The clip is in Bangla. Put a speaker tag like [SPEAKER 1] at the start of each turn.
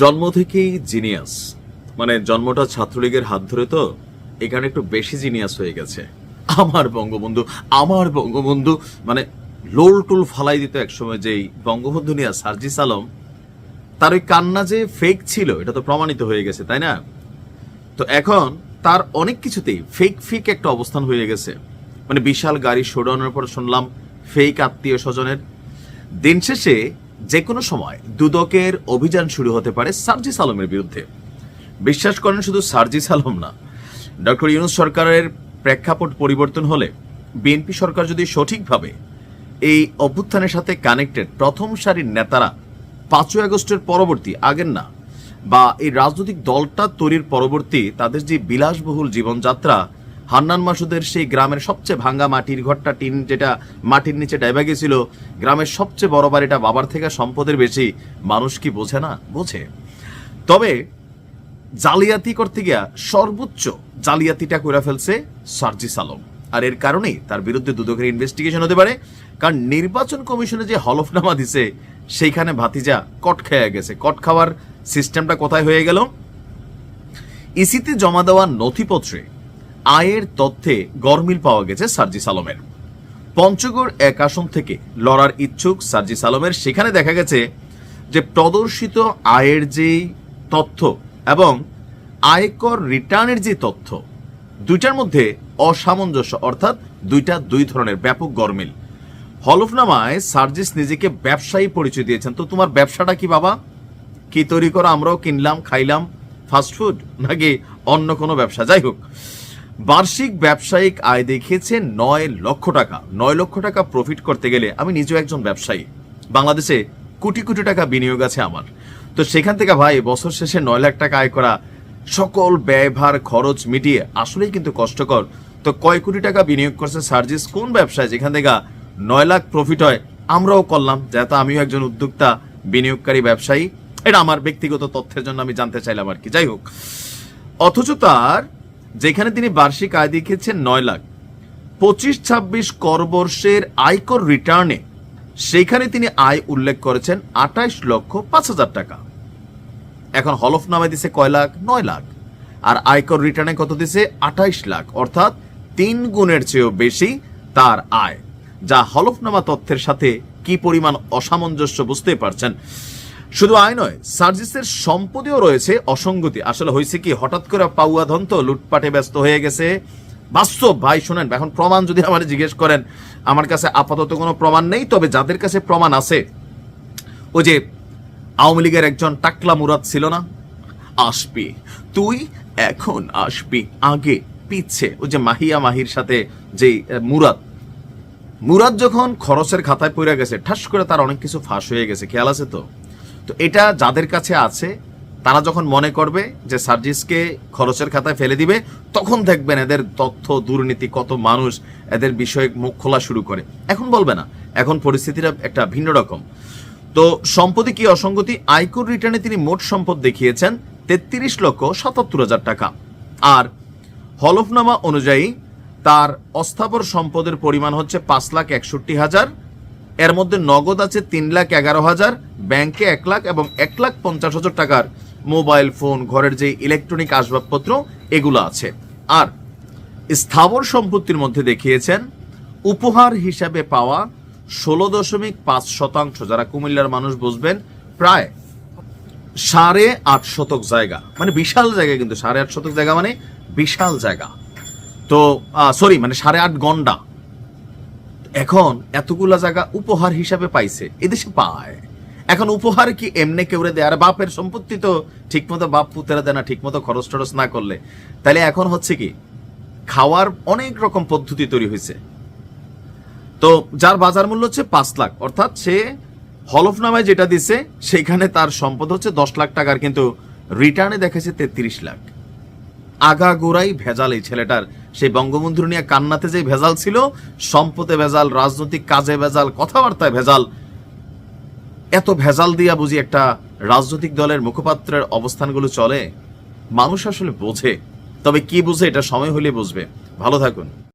[SPEAKER 1] জন্ম থেকেই জিনিয়াস। মানে জন্মটা ছাত্রলীগের হাত ধরে তো, এখানে একটু বেশি জিনিয়াস হয়ে গেছে। আমার বঙ্গবন্ধু আমার বঙ্গবন্ধু মানে লোল টুল ফালাই দিত একসময় যেই বঙ্গবন্ধু নিয়ে সার্জিস আলম, তার ওই কান্না যে ফেক ছিল, এটা তো প্রমাণিত হয়ে গেছে, তাই না? তো এখন তার অনেক কিছুতেই ফেক ফেক একটা অবস্থান হয়ে গেছে। মানে বিশাল গাড়ি শোডাউনের পর শুনলাম ফেক আত্মীয় স্বজনের দিন শেষে যে কোনো সময় দুদকের অভিযান শুরু হতে পারে সার্জিস আলমের বিরুদ্ধে। বিশ্বাস করেন শুধু সার্জিস আলম না, ডক্টর ইউনুস সরকারের প্রেক্ষাপট পরিবর্তন হলে বিএনপি সরকার যদি সঠিকভাবে এই অভ্যুত্থানের সাথে কানেক্টেড প্রথম সারির নেতারা পাঁচই আগস্টের পরবর্তী, আগের না, বা এই রাজনৈতিক দলটা তৈরির পরবর্তী, তাদের যে বিলাসবহুল জীবনযাত্রা হান্নান মাসুদের সেই গ্রামের সবচেয়ে ভাঙ্গা মাটির ঘরটা টিন যেটা মাটির নিচে ডাইবা গেছিল, গ্রামের সবচেয়ে বড় বাড়িটা বাবার থেকে সম্পদের বেশি। মানুষ কি বোঝে না? বোঝে। তবে জালিয়াতি করতে গিয়া সর্বোচ্চ জালিয়াতিটা করে ফেলছে সার্জিস আলম। আর এর কারণেই তার বিরুদ্ধে দুদকের ইনভেস্টিগেশন হতে পারে। কারণ নির্বাচন কমিশনে যে হলফনামা দিছে, সেইখানে ভাতিজা কট খেয়ে গেছে। কট খাওয়ার সিস্টেমটা কোথায় হয়ে গেল? ইসিতে জমা দেওয়া নথিপত্রে আয়ের তথ্যে গরমিল পাওয়া গেছে সার্জিস আলমের পঞ্চগড় এক আসন থেকে লড়ার ইচ্ছুক সার্জিস আলমের সেখানে দেখা গেছে যে প্রদর্শিত আয়ের যে তথ্য এবং আয়কর রিটার্নের যে তথ্য, দুইটার মধ্যে অসামঞ্জস্য, অর্থাৎ দুইটা দুই ধরনের ব্যাপক গরমিল। হলফনামায় সার্জিস নিজেকে ব্যবসায়ী পরিচয় দিয়েছেন। তো তোমার ব্যবসাটা কি বাবা? কি তৈরি করো আমরাও কিনলাম, খাইলাম ফাস্টফুড নাকি অন্য কোনো ব্যবসা? যাই হোক বার্ষিক ব্যবসায়িক আয় দেখিয়েছে নয় লক্ষ টাকা। নয় লক্ষ টাকা প্রফিট করতে গেলে আমি নিজেও একজন ব্যবসায়ী। বাংলাদেশে কোটি কোটি টাকা বিনিয়োগ আছে আমার। তো সেখান থেকে ভাই, বছর শেষে নয় লাখ টাকা আয় করা সকল ব্যয়ভার খরচ মিটিয়ে আসলেই কিন্তু কষ্টকর। তো কয় কোটি টাকা বিনিয়োগ করছে সার্জিস? কোন ব্যবসায় যেখান থেকে নয় লাখ প্রফিট হয়, আমরাও করলাম। যেহেতু আমিও একজন উদ্যোক্তা, বিনিয়োগকারী ব্যবসায়ী, এটা আমার ব্যক্তিগত তথ্যের জন্য আমি জানতে চাইলাম আর কি। যাই হোক, অথচ তার যেখানে তিনি বার্ষিক আয় দেখিয়েছেন নয় লাখ। পঁচিশ ছাব্বিশ করবর্ষের আয়কর রিটার্নে সেখানে তিনি আয় উল্লেখ করেছেন আঠাইশ লক্ষ পাঁচ হাজার টাকা। এখন হলফনামায় দিছে কয় লাখ? নয় লাখ। আর আয়কর রিটার্নে কত দিছে? আঠাইশ লাখ। অর্থাৎ তিন গুণের চেয়েও বেশি তার আয়। যা হলফনামা তথ্যের সাথে কি পরিমাণ অসামঞ্জস্য বুঝতে পারছেন? শুধু আয় নয়, সার্জিসের সম্পদেও রয়েছে অসঙ্গতি। আসলে হয়েছে কি, হঠাৎ করে পাউয়া ধন তো লুটপাটে ব্যস্ত হয়ে গেছে। বাস্তব, ভাই, শুনেন, এখন প্রমাণ যদি আমার জিজ্ঞেস করেন, আমার কাছে আপাতত কোনো প্রমাণ নেই, তবে যাদের কাছে প্রমাণ আছে ও যে আওয়ামী লীগের একজন টাকলা মুরাদ ছিল না? আসবি, তুই এখন আসবি আগে পিচ্ছে ও যে মাহিয়া মাহির সাথে যে মুরাদ। মুরাদ যখন খরচের খাতায় পড়ে গেছে, ঠাস করে তার অনেক কিছু ফাঁস হয়ে গেছে, খেয়াল আছে তো? তো এটা যাদের কাছে আছে, তারা যখন মনে করবে যে সার্জিসকে খরচের খাতায় ফেলে দিবে, তখন দেখবেন এদের তথ্য, দুর্নীতি, কত মানুষ এদের বিষয়ে মুখ খোলা শুরু করে। এখন বলবে না। এখন পরিস্থিতিটা একটা ভিন্ন রকম। তো সম্পত্তি কি অসঙ্গতি? আয়কর রিটার্নে তিনি মোট সম্পদ দেখিয়েছেন তেত্রিশ লক্ষ সাতাত্তর হাজার টাকা। আর হলফনামা অনুযায়ী তার অস্থাবর সম্পদের পরিমাণ হচ্ছে পাঁচ লাখ একষট্টি হাজার, এর মধ্যে নগদ আছে তিন লাখ এগারো হাজার ব্যাংকে এক লাখ এবং এক লাখ পঞ্চাশ হাজার টাকার মোবাইল ফোন, ঘরের যে ইলেকট্রনিক আসবাবপত্র, এগুলো আছে। আর স্থাবর সম্পত্তির মধ্যে দেখিয়েছেন, উপহার হিসাবে পাওয়া ষোলো দশমিক পাঁচ শতাংশ, যারা কুমিল্লার মানুষ বুঝবেন, প্রায় সাড়ে আট শতক জায়গা। মানে বিশাল জায়গা কিন্তু, সাড়ে আট শতক জায়গা মানে বিশাল জায়গা। তো সরি মানে সাড়ে আট গন্ডা। এখন এতগুলা জায়গা উপহার হিসাবে পাইছে, এদেশে পায়। এখন উপহার কি এমনি কেউরে দেয়? আর বাপের সম্পত্তি তো ঠিকমতো বাপ পুতেরা দেয় না, ঠিকমতো খরচ টরচ না করলে। তাহলে এখন হচ্ছে কি, খাওয়ার অনেক রকম পদ্ধতি তৈরি হয়েছে তো যার বাজার মূল্য হচ্ছে পাঁচ লাখ, অর্থাৎ সে হলফনামায় যেটা দিছে সেখানে তার সম্পদ হচ্ছে দশ লাখ টাকার, কিন্তু রিটার্নে দেখেছে তেত্রিশ লাখ। আগা গোড়াই ভেজাল এই ছেলেটার। সেই বঙ্গবন্ধু নিয়ে কান্নাতে যে ভেজাল ছিল, সম্পদে ভেজাল, রাজনৈতিক কাজে ভেজাল, কথাবার্তায় ভেজাল এত ভেজাল দিয়া বুঝি একটা রাজনৈতিক দলের মুখপাত্রের অবস্থানগুলো চলে? মানুষ আসলে বোঝে। তবে কি বুঝে এটা সময় হলে বুঝবে। ভালো থাকুন।